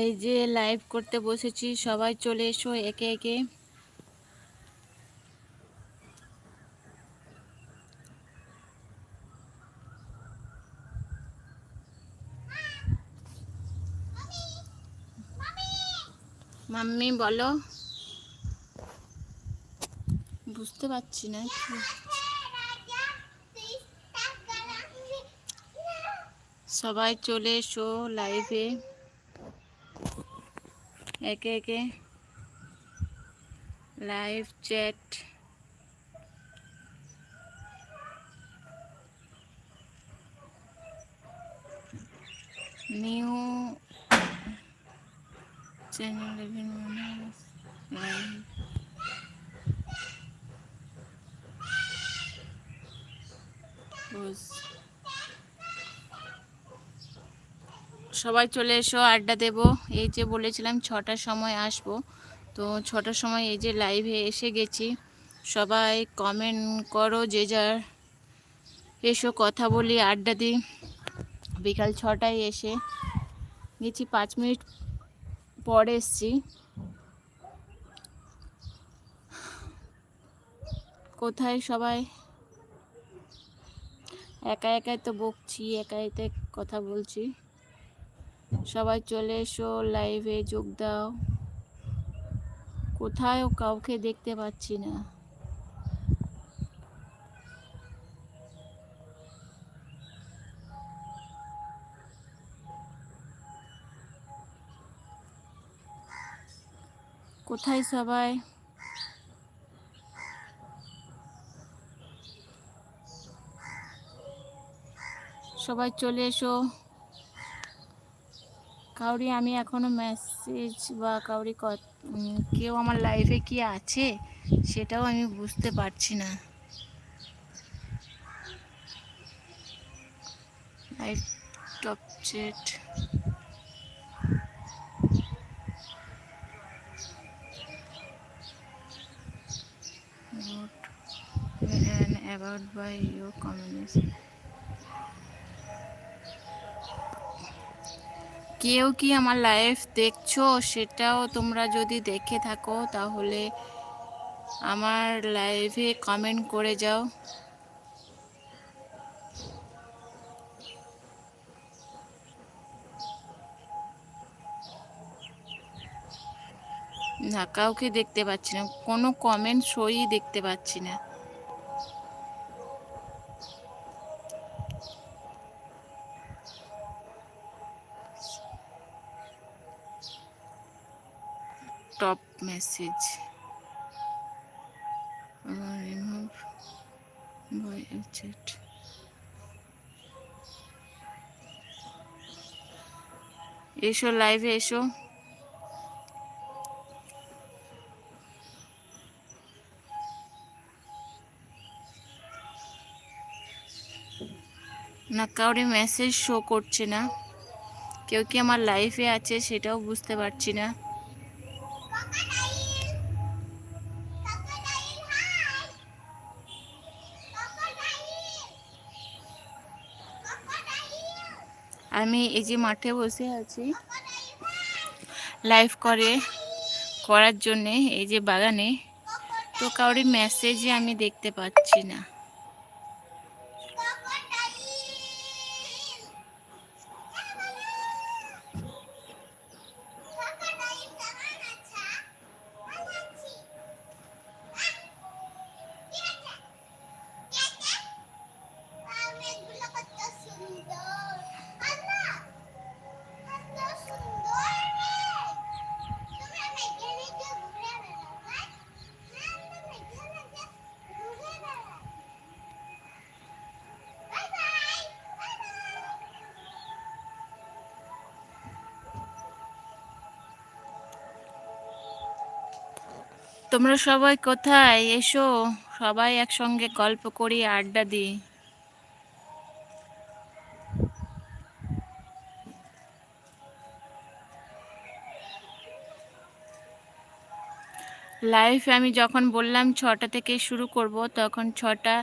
এই যে লাইভ করতে বসেছি, সবাই চলে এসো একে একে। মাম্মি, বলো। বুঝতে পারছি না সবাই চলে এসো লাইভে একে একে live chat new channel live সবাই চলে এসো, আড্ডা দেব। এই যে বলেছিলাম ছটার সময় আসব। তো ছটার সময় এই যে লাইভে এসে গেছি। সবাই কমেন্ট করো, যে যার এসো, কথা বলি, আড্ডা দিই। বিকাল ছটায় এসে গেছি, পাঁচ মিনিট পরে এসছি। কোথায় সবাই? একা একাই তো বকছি একা একাই কথা বলছি। সবাই চলে এসো লাইভে যোগ দাও। কোথায়ও কাউকে দেখতে পাচ্ছি না। কোথায় সবাই? সবাই চলে এসো। কাউরি আমি এখনও মেসেজ বা কাউরি কেউ আমার লাইফে কি আছে সেটাও আমি বুঝতে পারছি না। Live top chat and about by your comments কেউ কি আমার লাইফ দেখছ? সেটাও তোমরা যদি দেখে থাকো, তাহলে আমার লাইভে কমেন্ট করে যাও। না, কাউকে দেখতে পাচ্ছি না। কোনো কমেন্ট সই দেখতে পাচ্ছি না। রিমুভ বাই চ্যাট এসো লাইভে এসো না, কাউরে মেসেজ শো করছে না। কেউ কি আমার লাইফে আছে সেটাও বুঝতে পারছি না। আমি এই যে মাঠে বসে আছি। লাইভ করে, করার জন্যে এই যে বাগানে। তো কাউরি মেসেজে আমি দেখতে পাচ্ছি না। তোমরা সবাই কোথায়? এসো, সবাই একসঙ্গে গল্প করি, আড্ডা দিই। লাইভ আমি যখন বললাম ছটা থেকে শুরু করব, তখন ছটা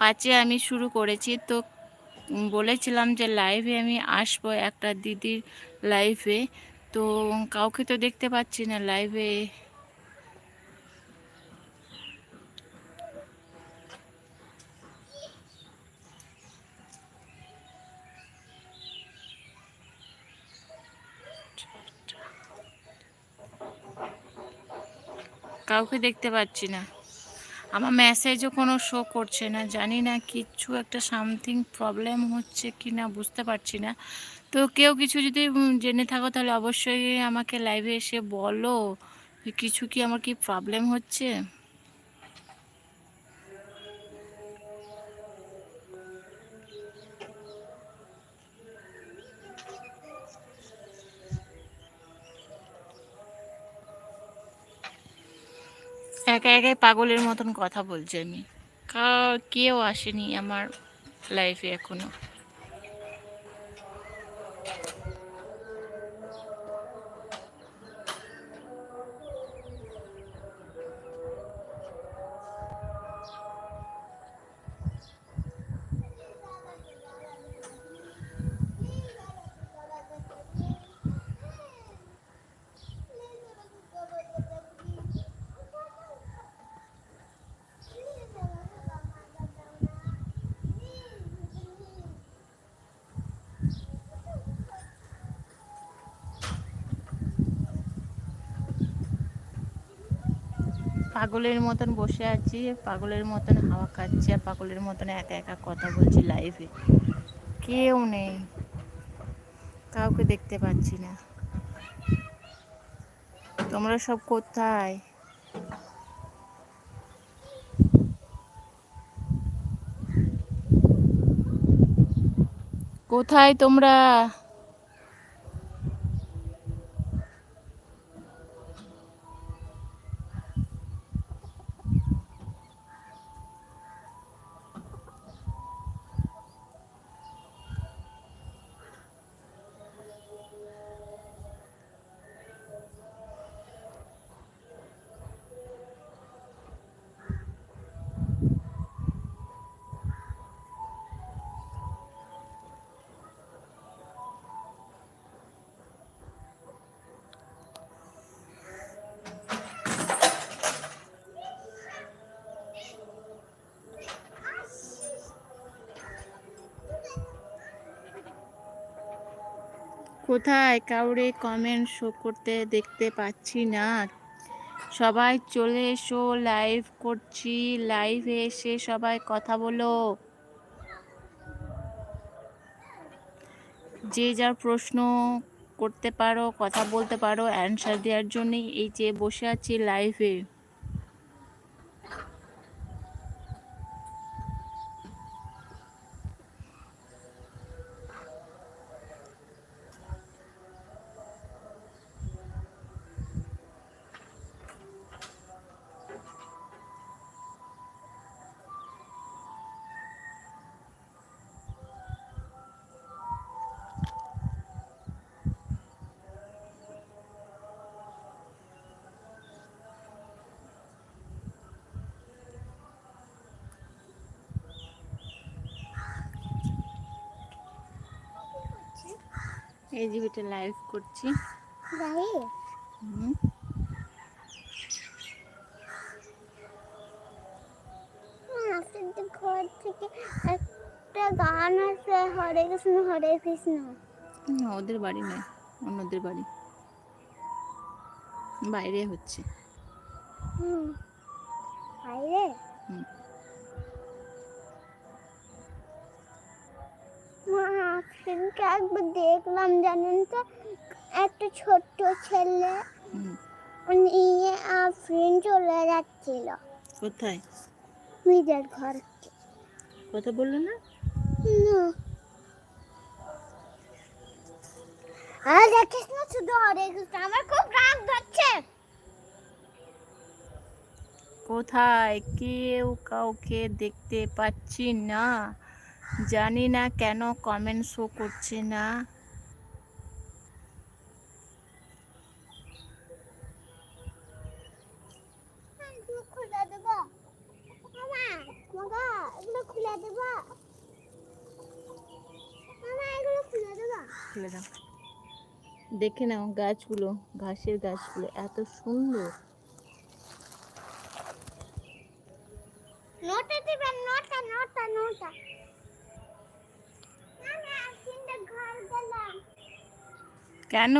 পাঁচে আমি শুরু করেছি। তো বলেছিলাম যে লাইভে আমি আসব একটা দিদির লাইভে তো কাউকে তো দেখতে পাচ্ছি না লাইভে কাউকে দেখতে পাচ্ছি না। আমার মেসেজও কোনো শো করছে না। জানি না কিছু একটা সামথিং প্রবলেম হচ্ছে কি না বুঝতে পারছি না। তো কেউ কিছু যদি জেনে থাকো তাহলে অবশ্যই আমাকে লাইভে এসে বলো কিছু কি আমার কি প্রবলেম হচ্ছে? একাই পাগলের মতন কথা বলছি আমি। কেউ আসেনি আমার লাইফে এখনও। পাগলের মতন বসে আছি, পাগলের মতন হাওয়া খাচ্ছি আর পাগলের মতন একা একা কথা বলছি লাইভে কেউ নেই, কাউকে দেখতে পাচ্ছি না। তোমরা সব কোথায়? কোথায় তোমরা? কোথায় কাউরে কমেন্ট শো করতে দেখতে পাচ্ছি না। সবাই চলে এসো লাইভ করছি লাইভে এসে সবাই কথা বলো। যে যার প্রশ্ন করতে পারো, কথা বলতে পারো অ্যান্সার দেওয়ার জন্যই এই যে বসে আছি লাইভে এই জিবিটা লাইভ করছি। ঘর থেকে একটা গান আছে হরে কৃষ্ণ হরে কৃষ্ণ। না ওদের বাড়ি নয় অন্যদের বাড়ি। বাইরে হচ্ছে। হুম। বাইরে? হুম। সেদিনকে একবার দেখলাম জানেন তো? একটা ছোট্ট ছেলে। নিয়ে আফরিন চলে যাচ্ছিল। কোথায়? নিজের ঘর। কথা বলল না? না। আর দেখিস না শুধু হরে কৃষ্ণ আমার খুব রাগ ধরছে। কোথায়? কেউ কাউকে দেখতে পাচ্ছি না। জানি না কেন কমেন্ট শো করছে না। দেখে নাও গাছগুলো ঘাসের গাছগুলো এত সুন্দর। কেন?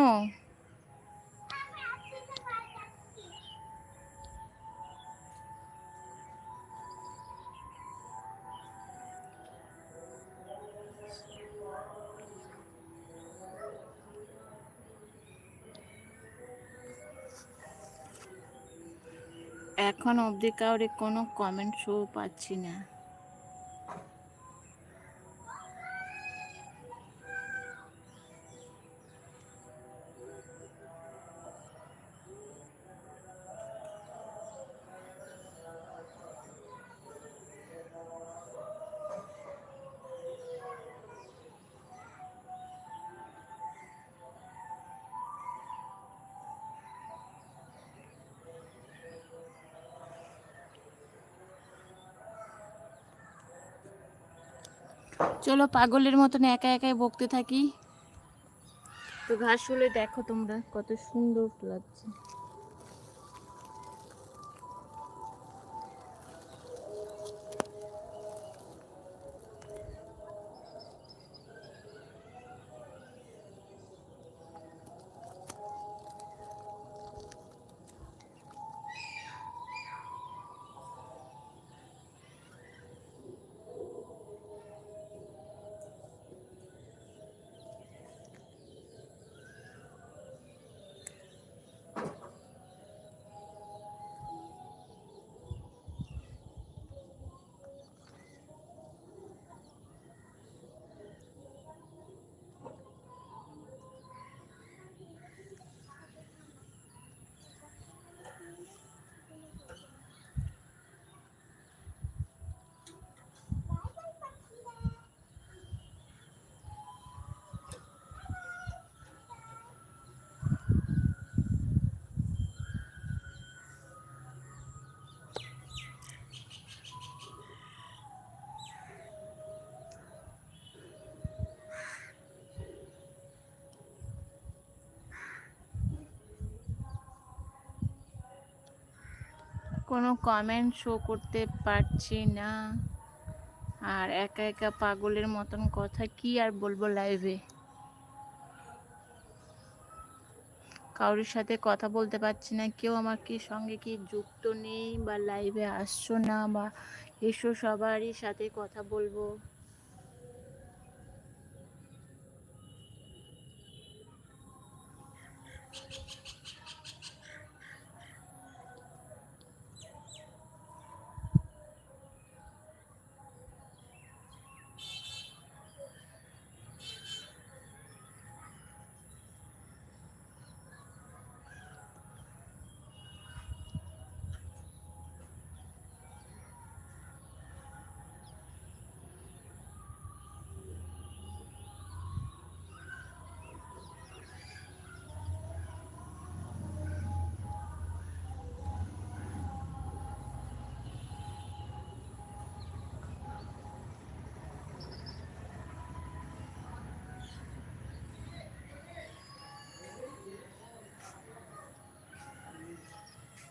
এখন অবধি কাউরে কোনো কমেন্ট শো পাচ্ছি না। চলো পাগলের মতন একা একাই বকতে থাকি। তো ঘাস হলে দেখো তোমরা কত সুন্দর লাগছে। কোনো কমেন্ট শো করতে পারছি না। আর একা একা পাগলের মতন কথা কি আর বলব লাইভে কারোর সাথে কথা বলতে পারছি না, কেউ আমার কি সঙ্গে কি যুক্ত নেই বা লাইভে আসছো না বা এসো সবারই সাথে কথা বলব।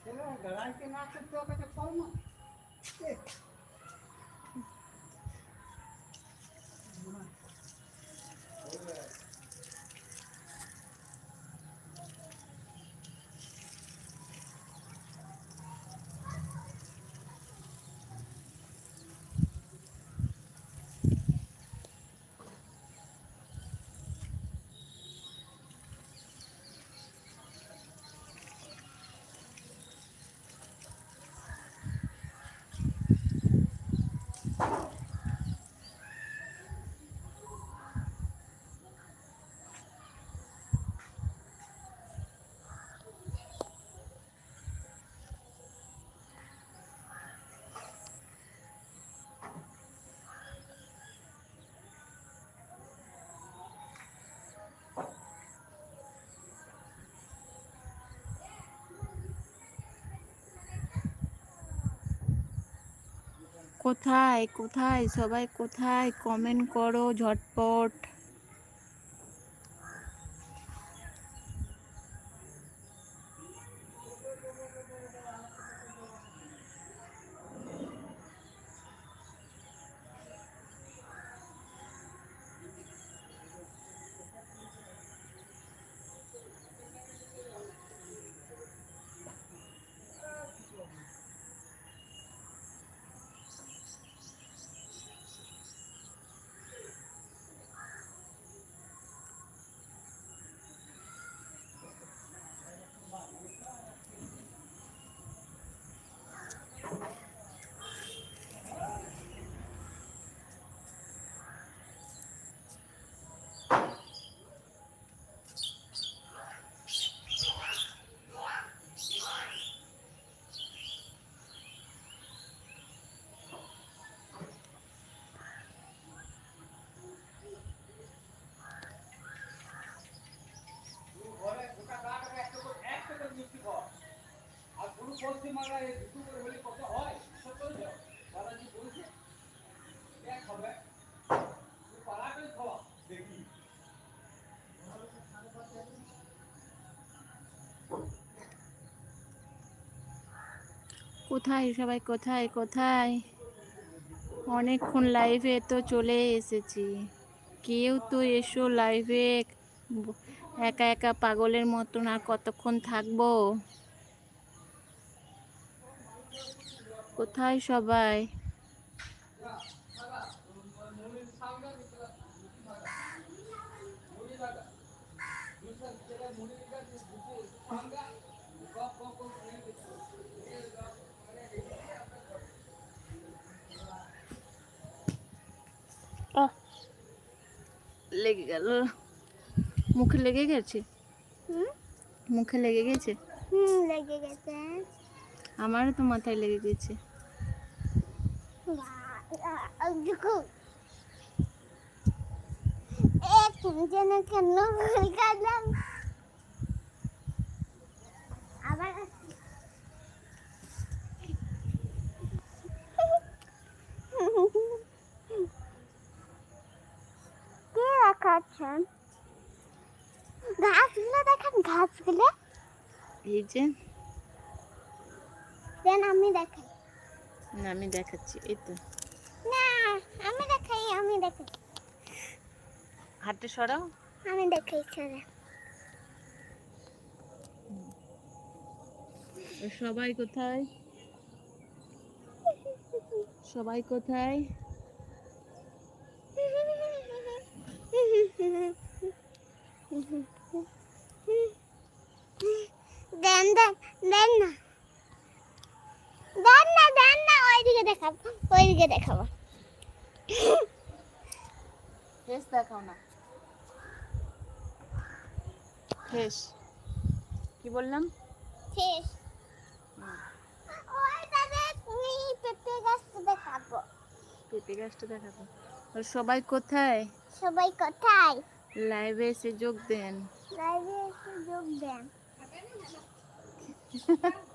Pero, galante natin ito ka sa palma. Eh. কোথায়? কোথায়? সবাই কোথায়? কমেন্ট করো ঝটপট। কোথায় সবাই, কোথায় কোথায়? অনেকক্ষণ লাইভে তো চলে এসেছি। কেউ তো এসো লাইভে একা একা পাগলের মতন আর কতক্ষণ থাকব? কোথায় সবাই? লেগে গেল। মুখে লেগে গেছে? হুম? মুখে লেগে গেছে? হুম লেগে গেছে। আমারও তো মাথায় লেগে গেছে। ঘাসগুলো দেখেন ঘাসগুলো এই যে দেন আমি দেখাই। না, আমি দেখাচ্ছি এই তো। না আমি দেখাই আমি দেখাই। হাতে সরাও। আমি দেখাই ছাড়া সবাই কোথায়? সবাই কোথায়? দেন দেন দেন না। দেন না দেন না ওইদিকে দেখাবো ওইদিকে দেখাবো। ফেস দেখাও না। ফেস কি বললাম? তুমি পেঁপে গাছটা দেখাবো। পেঁপে গাছটা দেখাবো। সবাই কোথায়? সবাই কোথায়? লাইভে এসে যোগ দেন। লাইভে এসে যোগ দেন।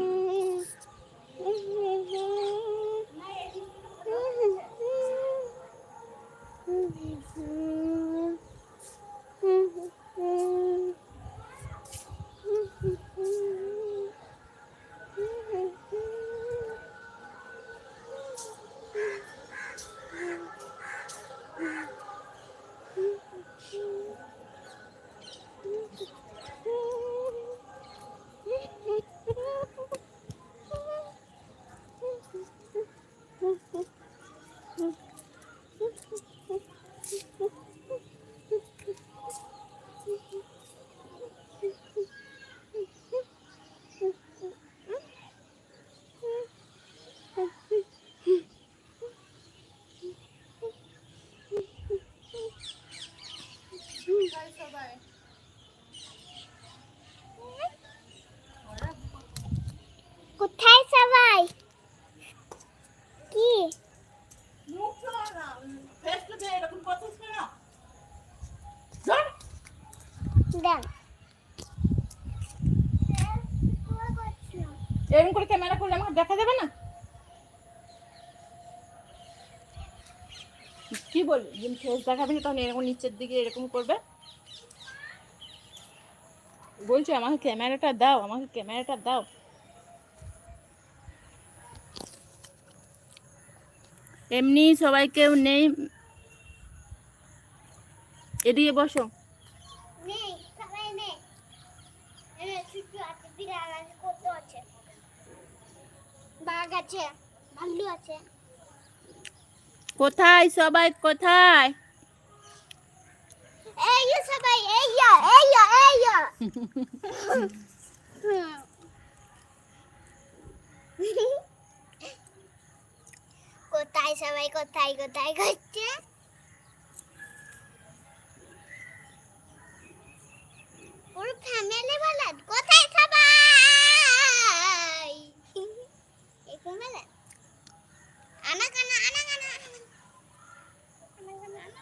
কোথায় সবাই কি দেন এরকম করে ক্যামেরা করলে আমাকে দেখা যাবে না? কি বলবি যেমন ফেস দেখাবে না তখন এরকম নিচের দিকে এরকম করবে? বলছি, আমাকে ক্যামেরাটা দাও, আমাকে ক্যামেরাটা দাও। এমনি সবাই কেউ নেই। এদিকে বসো নেই সবাই নেই এনে ছুটু আছে বিড়াল আছে কত আছে বা বাঘ আছে ভাল্লু আছে। কোথায় সবাই কোথায়? এই সবাই এই এই এই কোথায় সবাই কোথায় কোথায় করছে? পুরো ফ্যামিলি ভালো কোথায় সবাই একটু মেলে আনা কানা আনা কানা আনা কানা আনা কানা আনা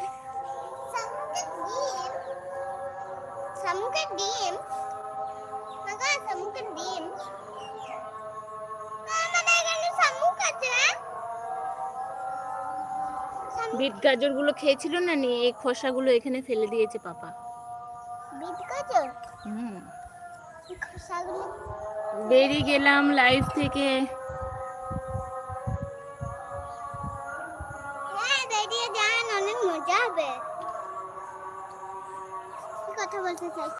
বিট গাজরগুলো খেয়েছিল না নিয়ে? এই খোসাগুলো এখানে ফেলে দিয়েছে পাপা। বিট গাজর? হুম। খোসাগুলো বেরিয়ে গেলাম লাইভ থেকে। হ্যাঁ বেরিয়ে যান অনেক মজা হবে। কথা বলতে চাই।